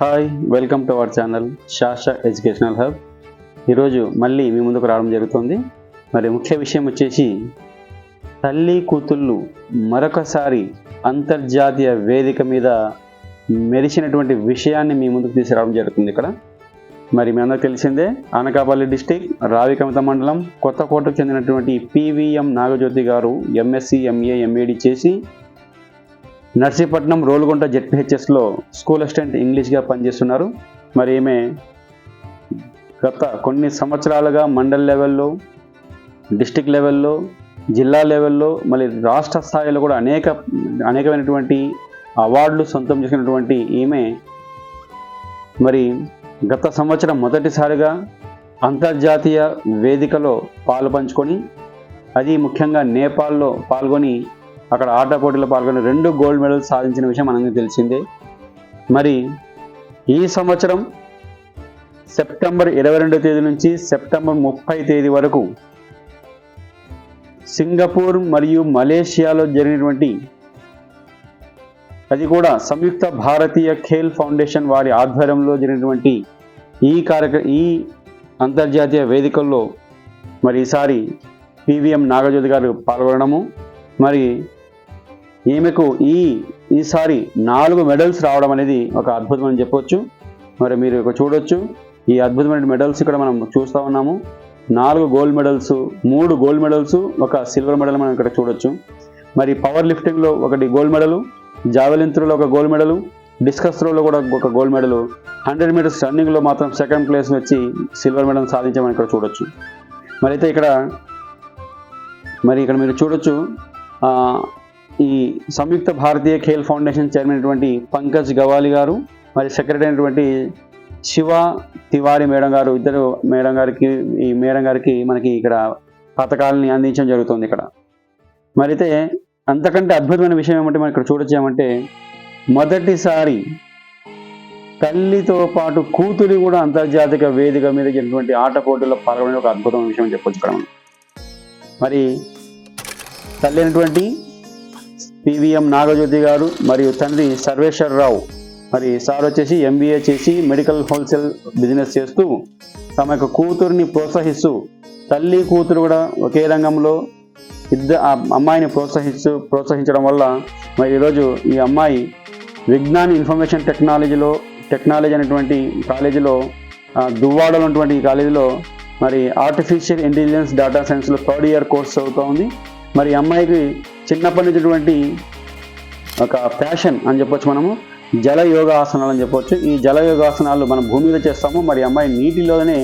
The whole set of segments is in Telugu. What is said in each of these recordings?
Hi welcome to our channel Shasha educational hub ఈరోజు మళ్ళీ మీ ముందుకు రావడం జరుగుతుంది. మరి ముఖ్య విషయం వచ్చేసి తల్లి కూతుళ్ళు మరొకసారి అంతర్జాతీయ వేదిక మీద మెరిసినటువంటి విషయాన్ని మీ ముందుకు తీసుకురావడం జరుగుతుంది ఇక్కడ. మరి మీ అందరికి తెలిసిందే అనకాపల్లి డిస్టిక్ రావికమత మండలం కొత్తకోటకు చెందినటువంటి పివిఎం నాగజ్యోతి గారు ఎంఎస్సి ఎంఏ ఎంఏడి చేసి నర్సీపట్నం రోలుగుంట జెడ్పిహెచ్ఎస్లో స్కూల్ అసిస్టెంట్ ఇంగ్లీష్గా పనిచేస్తున్నారు. మరి ఈమె గత కొన్ని సంవత్సరాలుగా మండల్ లెవెల్లో డిస్టిక్ లెవెల్లో జిల్లా లెవెల్లో మళ్ళీ రాష్ట్ర స్థాయిలో కూడా అనేక అనేకమైనటువంటి అవార్డులు సొంతం చేసినటువంటి ఈమె మరి గత సంవత్సరం మొదటిసారిగా అంతర్జాతీయ వేదికలో పాలు పంచుకొని అది ముఖ్యంగా నేపాల్లో పాల్గొని అక్కడ ఆట పోటీలో పాల్గొని రెండు గోల్డ్ మెడల్ సాధించిన విషయం మనకు తెలిసిందే. మరి ఈ సంవత్సరం సెప్టెంబర్ ఇరవై రెండో తేదీ నుంచి సెప్టెంబర్ ముప్పై తేదీ వరకు సింగపూర్ మరియు మలేషియాలో జరిగినటువంటి అది కూడా సంయుక్త భారతీయ ఖేల్ ఫౌండేషన్ వారి ఆధ్వర్యంలో జరిగినటువంటి ఈ కార్యక్ర ఈ అంతర్జాతీయ వేదికల్లో మరి ఈసారి పివిఎం నాగజ్యోతి గారు పాల్గొనడము. మరి ఈమెకు ఈ ఈసారి నాలుగు మెడల్స్ రావడం అనేది ఒక అద్భుతం అని చెప్పొచ్చు. మరి మీరు ఇక చూడొచ్చు. ఈ అద్భుతమైన మెడల్స్ ఇక్కడ మనం చూస్తూ ఉన్నాము. నాలుగు గోల్డ్ మెడల్స్ మూడు గోల్డ్ మెడల్స్ ఒక సిల్వర్ మెడల్ మనం ఇక్కడ చూడొచ్చు. మరి పవర్ లిఫ్టింగ్లో ఒకటి గోల్డ్ మెడలు జావెలిన్ త్రోలో ఒక గోల్డ్ మెడలు డిస్కస్ త్రోలో కూడా ఒక గోల్డ్ మెడలు హండ్రెడ్ మీటర్స్ రన్నింగ్లో మాత్రం సెకండ్ ప్లేస్ వచ్చి సిల్వర్ మెడల్ సాధించామని ఇక్కడ చూడొచ్చు. మరి అయితే ఇక్కడ మరి ఇక్కడ మీరు చూడొచ్చు ఈ సంయుక్త భారతీయ ఖేల్ ఫౌండేషన్ చైర్మన్ అయినటువంటి పంకజ్ గవాలి గారు మరి సెక్రటరీ అయినటువంటి శివ తివారి మేడం గారు ఇద్దరు మేడం గారికి ఈ మేడం గారికి మనకి ఇక్కడ పథకాలని అందించడం జరుగుతుంది ఇక్కడ. మరి అయితే అంతకంటే అద్భుతమైన విషయం ఏమంటే మనం ఇక్కడ చూడొచ్చామంటే మొదటిసారి తల్లితో పాటు కూతురి కూడా అంతర్జాతీయ వేదిక మీద జరిగినటువంటి ఆట పోటీల్లో పాల్గొనే ఒక అద్భుతమైన విషయం చెప్పొచ్చు ఇక్కడ మరి తల్లి అయినటువంటి పివిఎం నాగజ్యోతి గారు మరియు తండ్రి సర్వేశ్వరరావు మరి సార్ వచ్చేసి ఎంబీఏ చేసి మెడికల్ హోల్సేల్ బిజినెస్ చేస్తూ తమ యొక్క కూతురిని ప్రోత్సహిస్తూ తల్లి కూతురు కూడా ఒకే రంగంలో ఇద్దరు ఆ అమ్మాయిని ప్రోత్సహిస్తూ ప్రోత్సహించడం వల్ల మరి ఈరోజు ఈ అమ్మాయి విజ్ఞాన్ ఇన్ఫర్మేషన్ టెక్నాలజీలో టెక్నాలజీ అనేటువంటి కాలేజీలో దువ్వాడలో ఉన్నటువంటి కాలేజీలో మరి ఆర్టిఫిషియల్ ఇంటెలిజెన్స్ డేటా సైన్స్లో థర్డ్ ఇయర్ కోర్స్ చదువుతూ ఉంది. మరి అమ్మాయికి చిన్నప్పటి నుంచి ఒక ఫ్యాషన్ అని చెప్పొచ్చు మనము జల యోగాసనాలు అని చెప్పొచ్చు. ఈ జల యోగాసనాలు మనం భూమి మీద చేస్తాము. మరి అమ్మాయి నీటిలోనే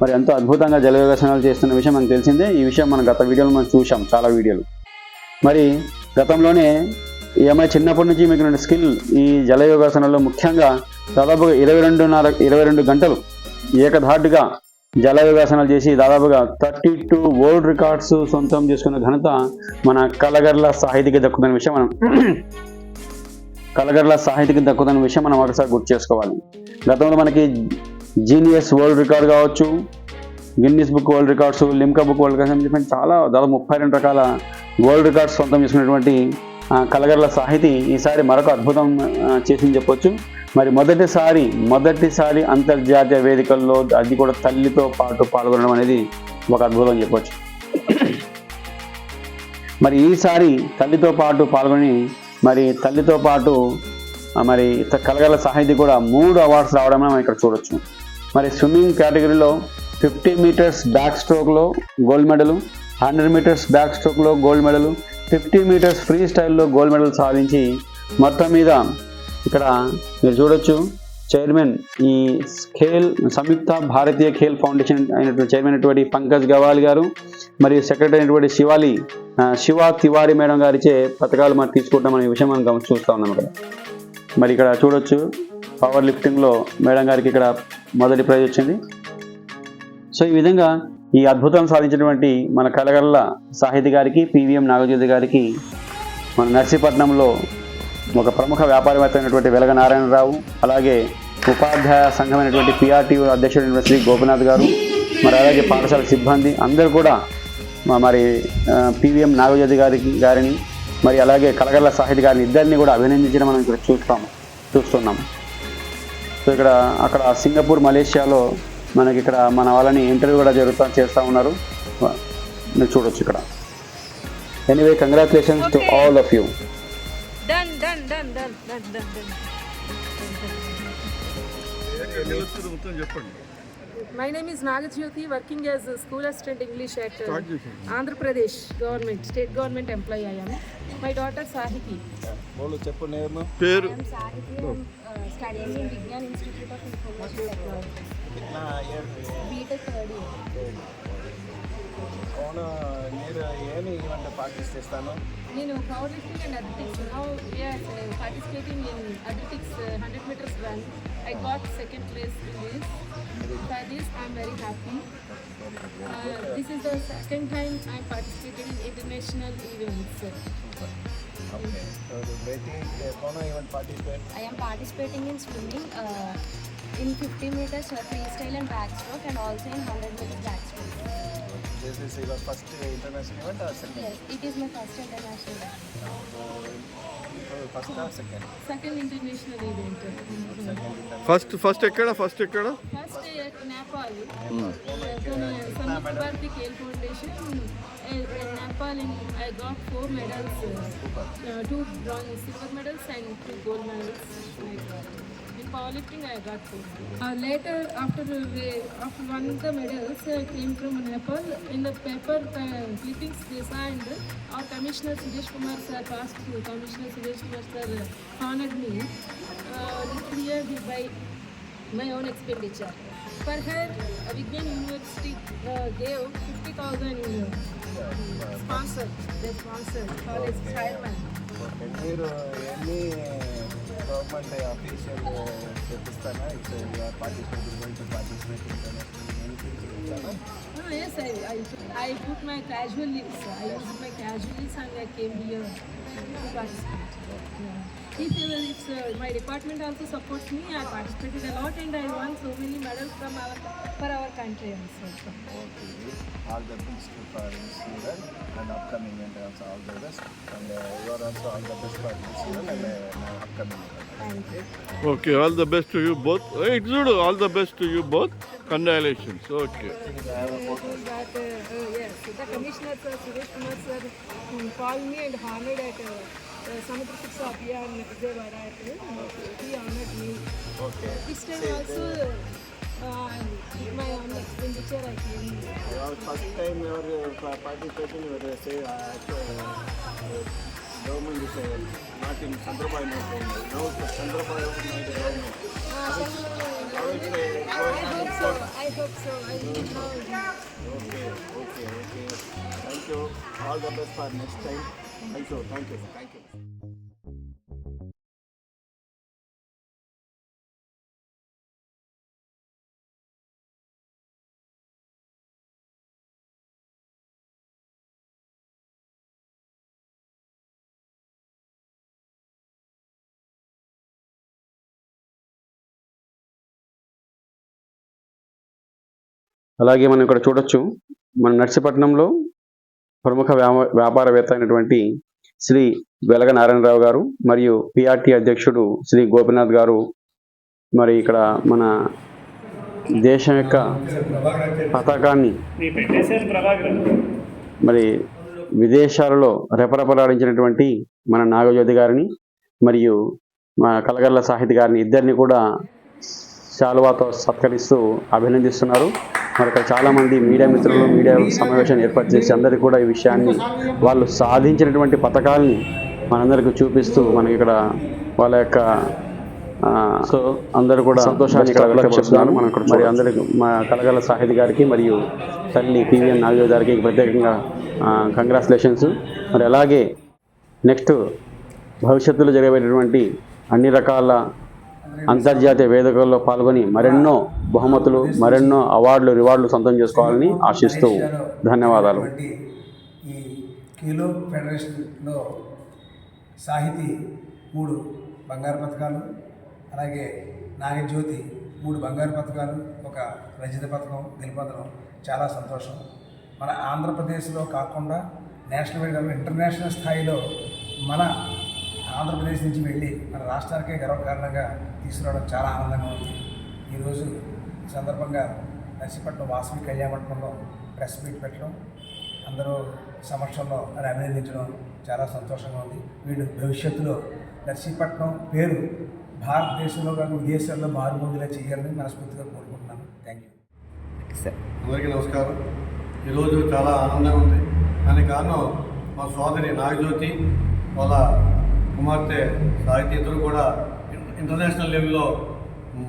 మరి ఎంతో అద్భుతంగా జల యోగాసనాలు చేస్తున్న విషయం మనకు తెలిసిందే. ఈ విషయం మనం గత వీడియోలో మనం చూసాం చాలా వీడియోలు. మరి గతంలోనే ఈ అమ్మాయి చిన్నప్పటి నుంచి మీకు స్కిల్ ఈ జల యోగాసనాల్లో ముఖ్యంగా దాదాపుగా ఇరవై రెండున్నర ఇరవై రెండు గంటలు ఏకధాటిగా జల యోగాసనాలు చేసి దాదాపుగా థర్టీ టూ వరల్డ్ రికార్డ్స్ సొంతం చేసుకున్న ఘనత మన కలగర్ల సాహితీకి దక్కుతున్న విషయం మనం కలగర్ల సాహితీకి దక్కుతున్న విషయం మనం ఒకసారి గుర్తు చేసుకోవాలి. గతంలో మనకి జీనియస్ వరల్డ్ రికార్డ్ కావచ్చు Guinness book world records Limca book world records అని చెప్పి చాలా దాదాపు ముప్పై రెండు రకాల వరల్డ్ రికార్డ్స్ సొంతం చేసుకున్నటువంటి కలగర్ల సాహితీ ఈసారి మరొక అద్భుతం చేసింది చెప్పొచ్చు. మరి మొదటిసారి మొదటిసారి అంతర్జాతీయ వేదికల్లో అది కూడా తల్లితో పాటు పాల్గొనడం అనేది ఒక అద్భుతం చెప్పవచ్చు చెప్పొచ్చు. మరి ఈసారి తల్లితో పాటు పాల్గొని మరి తల్లితో పాటు మరి కలగల సాహితీ కూడా మూడు అవార్డ్స్ రావడం మనం ఇక్కడ చూడొచ్చు. మరి స్విమ్మింగ్ కేటగిరీలో fifty metres back స్ట్రోక్లో gold medal hundred meters back స్ట్రోక్లో gold medal fifty meters free స్టైల్లో గోల్డ్ మెడల్ సాధించి మొత్తం మీద ఇక్కడ మీరు చూడొచ్చు చైర్మన్ ఈ ఖేల్ సంయుక్త భారతీయ ఖేల్ ఫౌండేషన్ అయినటువంటి చైర్మన్ అయినటువంటి పంకజ్ గవాల్ గారు మరియు సెక్రటరీ అయినటువంటి శివాలి శివ తివారి మేడం గారిచే పథకాలు మనం తీసుకుంటాం అనే విషయం మనం గమని చూస్తూ ఉన్నాం ఇక్కడ. మరి ఇక్కడ చూడొచ్చు పవర్ లిఫ్టింగ్లో మేడం గారికి ఇక్కడ మొదటి ప్రైజ్ వచ్చింది. సో ఈ విధంగా ఈ అద్భుతం సాధించినటువంటి మన కలగల్ల సాహితి గారికి పివిఎం నాగజ్యోతి గారికి మన నర్సీపట్నంలో ఒక ప్రముఖ వ్యాపారవేత్త అయినటువంటి వెలగ నారాయణరావు అలాగే ఉపాధ్యాయ సంఘమైనటువంటి పిఆర్టీ అధ్యక్షుడు శ్రీ గోపినాథ్ గారు మరి అలాగే పాఠశాల సిబ్బంది అందరూ కూడా మరి పివిఎం నాగజ్యోతి గారికి గారిని మరి అలాగే కలగల్ల సాహితీ గారిని ఇద్దరిని కూడా అభినందించడం మనం ఇక్కడ చూస్తాం చూస్తున్నాం. సో ఇక్కడ అక్కడ సింగపూర్ మలేషియాలో మనకి ఇక్కడ మన వాళ్ళని ఇంటర్వ్యూ కూడా జరుగుతూ చేస్తూ ఉన్నారు. మీరు చూడొచ్చు ఇక్కడ. Anyway congratulations to. All of you. Done, done, done, done, done, done, done. మొత్తం చెప్పండి My name is Nagajyoti, working as a school assistant English at uh, Start చేసేయండి. Andhra Pradesh government, state government employee I am. My daughter Sahiki. వాళ్ళు చెప్పు నేమ్ పేరు I am Sahiti. I am uh, studying in అవును మీరు ఏమి ఈవెంట్ పార్టిసిపేట్ చేస్తాను నేను powerlifting and athletics now yes participating in athletics uh, 100 meters run i got second place in this for this i'm very happy uh, this is the second time i participated in international events okay Beti Kona event participate I am participating in swimming uh, in 50 meters uh, freestyle and backstroke and also in 100 meters backstroke. This is your first international event or second Yes, it is my first international. First or second second international event first first ఎక్కడ ఫస్ట్ ఎక్కడ first at nepal uh, Samit Bharti Khel Foundation uh, in Nepal in, I got four medals, uh, uh, two bronze, silver medals and two gold medals. I got. In powerlifting, I got four. Uh, later, after uh, after of the medals uh, came from Nepal, in the paper uh, clippings they signed, our Commissioner Suresh Kumar sir, past Commissioner Suresh Kumar sir uh, honored me uh, here by my own expenditure. For her, uh, Vigyan University uh, gave 50,000 uh, sponsor, they sponsored college chairman. Okay మీరు ఎన్ని government official చెప్పిస్తానా it's your participate going to participate international Ah, yes, I, I, I put my casual leaves. I used my casual leaves and I came here to participate. Yeah. If, uh, if uh, my department also supports me, I participated a lot and I won so many medals from our for our country also. Okay all the best for this and all the best and uh, you are also all the best for this year and uh, upcoming Okay, all the best to you both. Hey, it's good. All the best to you both. Congratulations. Okay. Uh, uh, the Commissioner Suresh Kumar Sir called me and honored at uh, uh Samudra Shiksa Abhiyan Vijayawada. He honored me. Okay. This time also. First time ಇವರು ಪಾರ್ಟಿಸಿಪೇಷನ್ ಇವರು government is not in Chandrabai ನಾವು Chandrabai okay okay okay thank you all the best for next time thank you thank you thank you అలాగే మనం ఇక్కడ చూడొచ్చు మన నర్సీపట్నంలో ప్రముఖ వ్యాపారవేత్త అయినటువంటి శ్రీ వెలగ నారాయణరావు గారు మరియు పిఆర్టీ అధ్యక్షుడు శ్రీ గోపినాథ్ గారు మరి ఇక్కడ మన దేశం యొక్క పతాకాన్ని మరి విదేశాలలో రెపరెపలాడించినటువంటి మన నాగజ్యోతి గారిని మరియు మన కలగల్ల సాహితి గారిని ఇద్దరిని కూడా శాలువాతో సత్కరిస్తూ అభినందిస్తున్నారు. మరి ఇక్కడ చాలామంది మీడియా మిత్రులు మీడియా సమావేశాన్ని ఏర్పాటు చేసి అందరికీ కూడా ఈ విషయాన్ని వాళ్ళు సాధించినటువంటి పథకాలని మనందరికీ చూపిస్తూ మనకి ఇక్కడ వాళ్ళ యొక్క సో అందరూ కూడా సంతోషాన్ని వ్యక్తపరుస్తున్నారు. మనం ఇక్కడ మరి అందరికి మా కలగల సాహితి గారికి మరియు తల్లి పివిఎన్ నాగేశ్వర గారికి ప్రత్యేకంగా కంగ్రాచులేషన్స్ మరి అలాగే నెక్స్ట్ భవిష్యత్తులో జరగబోయేటటువంటి అన్ని రకాల అంతర్జాతీయ వేదికల్లో పాల్గొని మరెన్నో బహుమతులు మరెన్నో అవార్డులు రివార్డులు సొంతం చేసుకోవాలని ఆశిస్తూ ధన్యవాదాలు. ఈ కీలో ఫెడరేషన్లో సాహితీ మూడు బంగారు పథకాలు అలాగే నాగజ్యోతి మూడు బంగారు పథకాలు ఒక రజిత పథకం గెలుపొందడం చాలా సంతోషం. మన ఆంధ్రప్రదేశ్లో కాకుండా నేషనల్ ఇంటర్నేషనల్ స్థాయిలో మన ఆంధ్రప్రదేశ్ నుంచి వెళ్ళి మన రాష్ట్రానికే గర్వకారణంగా తీసుకురావడం చాలా ఆనందంగా ఉంది. ఈరోజు ఈ సందర్భంగా నర్సీపట్నం వాసవి కళ్యాణ మండపంలో ప్రెస్ మీట్ పెట్టడం అందరూ సమక్షంలో అని అభినందించడం చాలా సంతోషంగా ఉంది. వీళ్ళు భవిష్యత్తులో నర్సీపట్నం పేరు భారతదేశంలో కాక విదేశాల్లో మారుమూగిలా చేయాలని మనస్ఫూర్తిగా కోరుకుంటున్నాను. థ్యాంక్ యూ అందరికీ నమస్కారం. ఈరోజు చాలా ఆనందంగా ఉంది. దానికి కారణం మా సోదరి నాగజ్యోతి వాళ్ళ కుమార్తె సాహితీ ఇద్దరు కూడా ఇంటర్నేషనల్ లెవెల్లో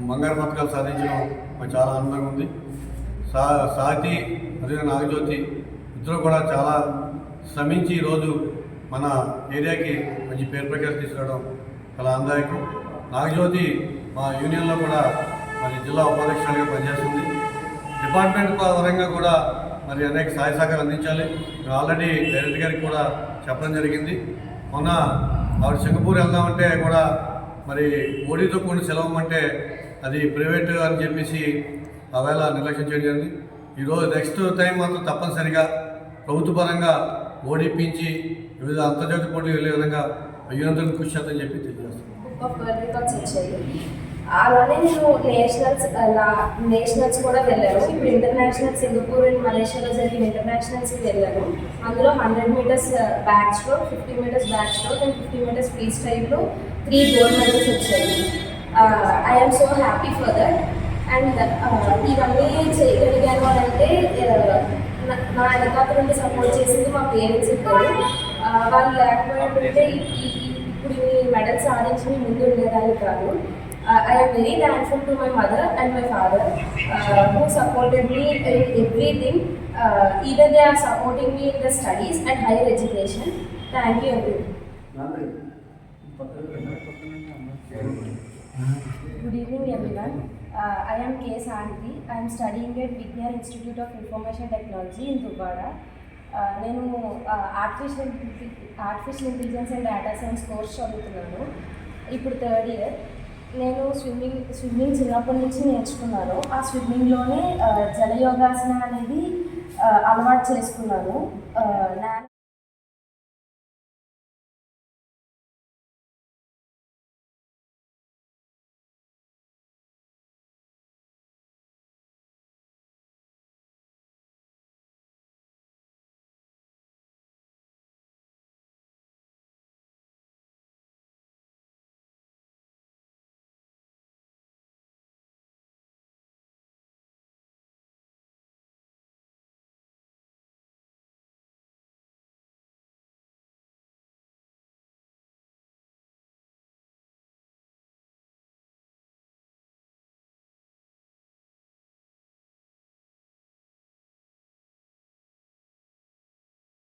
బంగారు పథకాలు సాధించడం మాకు చాలా ఆనందంగా ఉంది. సా సాహితీ మరియు నాగజ్యోతి ఇద్దరు కూడా చాలా శ్రమించి ఈరోజు మన ఏరియాకి మంచి పేరు ప్రఖ్యాతి తీసుకురావడం చాలా ఆనందాయకం నాగజ్యోతి మా యూనియన్లో కూడా మరి జిల్లా ఉపాధ్యక్షులుగా పనిచేస్తుంది. డిపార్ట్మెంట్ పరంగా కూడా మరి అనేక సహాయ సహకారం అందించాలి. ఆల్రెడీ డైరెక్టర్ గారికి కూడా చెప్పడం జరిగింది. మొన్న ఆవిడ సింగపూర్ వెళ్దామంటే కూడా మరి మోడీతో కూడిన సెలవు అంటే అది ప్రైవేట్ అని చెప్పేసి ఆవేళ నిర్లక్ష్యం చేయడం జరిగింది. ఈరోజు నెక్స్ట్ టైం మాత్రం తప్పనిసరిగా ప్రభుత్వపరంగా మోడీ ఓడిపించి వివిధ అంతర్జాతీయ పోటీలు వెళ్ళే విధంగా యూనియన్ కృషి చేద్దని చెప్పి తెలియజేస్తాను అలానే నేను నేషనల్స్ అలా నేషనల్స్ కూడా వెళ్ళాను. ఇప్పుడు ఇంటర్నేషనల్ సింగపూర్ అండ్ మలేషియాలో జరిగిన ఇంటర్నేషనల్స్కి వెళ్ళాను. అందులో hundred meters back stroke fifty meters back stroke and fifty meters free స్టైల్లో త్రీ గోల్డ్ మెడల్స్ వచ్చాయి. I'm so happy for that and ఇవన్నీ చేయగలిగాను అని అంటే నా- నా వెనకాల నుండి సపోర్ట్ చేసింది మా పేరెంట్స్ ఇద్దరు. వాళ్ళు లేకపోయింటే ఇప్పుడు ఈ మెడల్ సాధించి ముందు ఉండేదాన్ని కాదు. I'm very thankful to my mother and my father who supported me in everything even they are supporting me in the studies and higher education thank you every Good evening, everyone. Uh, I am K. Sahiti. I am studying at Vigyan Institute of Information Technology in Dubara. Uh, నేను artificial artificial intelligence and data science course చదువుతున్నాను ఇప్పుడు థర్డ్ ఇయర్ నేను స్విమ్మింగ్ స్విమ్మింగ్ చిన్నప్పటి నుంచి నేర్చుకున్నాను. ఆ స్విమ్మింగ్లోనే జలయోగాసన అనేది అలవాటు చేసుకున్నాను. నా